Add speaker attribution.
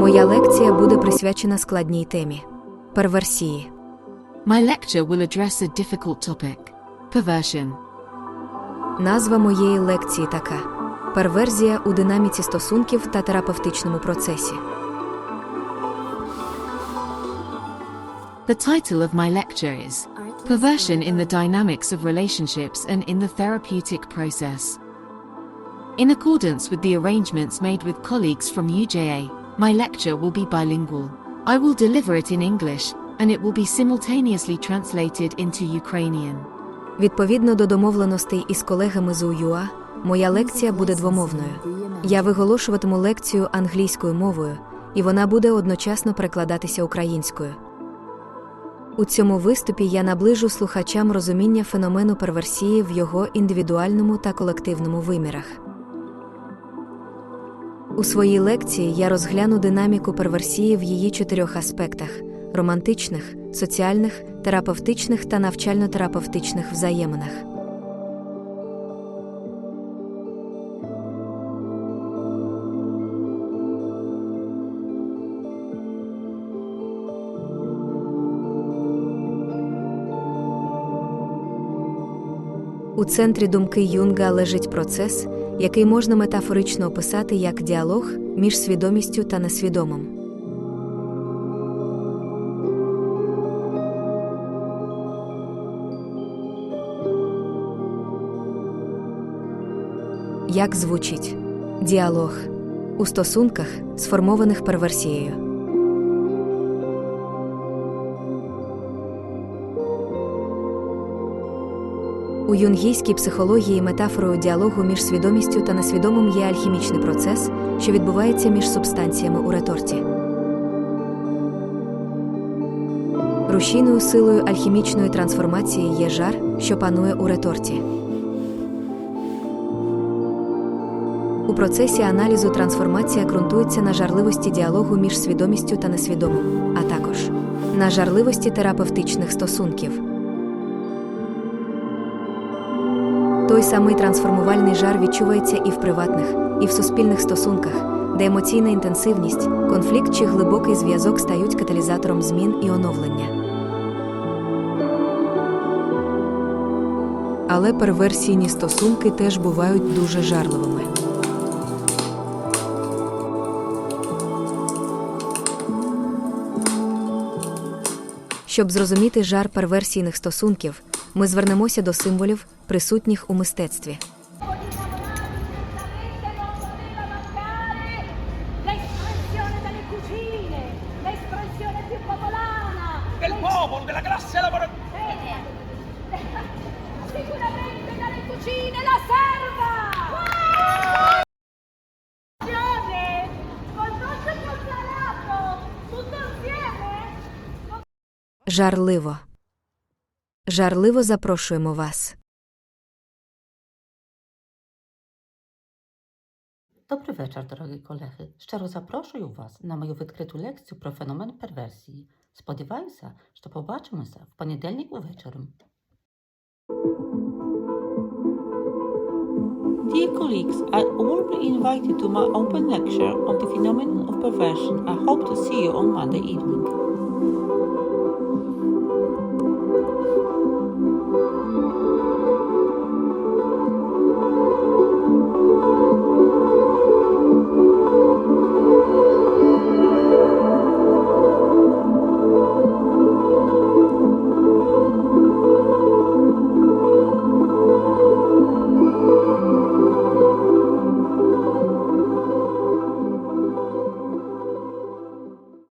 Speaker 1: Моя лекція буде присвячена складній темі. перверсії.
Speaker 2: My lecture will address a difficult topic perversion.
Speaker 1: Назва моєї лекції така: перверзія у динаміці стосунків та терапевтичному процесі.
Speaker 2: The title of my lecture is Perversion in the Dynamics of Relationships and in the Therapeutic Process. In accordance with the arrangements made with colleagues from UJA, my lecture will be bilingual. I will deliver it in English, and it will be simultaneously translated into Ukrainian.
Speaker 1: Відповідно до домовленостей із колегами з УЮА, моя лекція буде двомовною. Я виголошуватиму лекцію англійською мовою, і вона буде одночасно перекладатися українською. У цьому виступі я наближу слухачам розуміння феномену перверсії в його індивідуальному та колективному вимірах. У своїй лекції я розгляну динаміку перверсії в її чотирьох аспектах романтичних, соціальних, терапевтичних та навчально-терапевтичних взаєминах. У центрі думки Юнга лежить процес, який можна метафорично описати як діалог між свідомістю та несвідомим. Як звучить діалог у стосунках, сформованих перверсією. У юнгійській психології метафорою діалогу між свідомістю та несвідомим є альхімічний процес, що відбувається між субстанціями у реторті. Рушійною силою альхімічної трансформації є жар, що панує у реторті. У процесі аналізу трансформація ґрунтується на жарливості діалогу між свідомістю та несвідомим, а також на жарливості терапевтичних стосунків. Той самий трансформувальний жар відчувається і в приватних, і в суспільних стосунках, де емоційна інтенсивність, конфлікт чи глибокий зв'язок стають каталізатором змін і оновлення. Але перверсійні стосунки теж бувають дуже жарливими. Щоб зрозуміти жар перверсійних стосунків, ми звернемося до символів, присутніх у мистецтві.
Speaker 3: L'espressione delle cucine, l'espressione
Speaker 4: Dobry wieczór, drogi kolechy. Szczero zaproszuję Was na moją odkrytą lekcję pro fenomen perwersji. Spodziewam się, że zobaczymy się w poniedziałek wieczorem.
Speaker 5: Dear colleagues, I will be invited to my open lecture on the phenomenon of perversion. I hope to see you on Monday evening.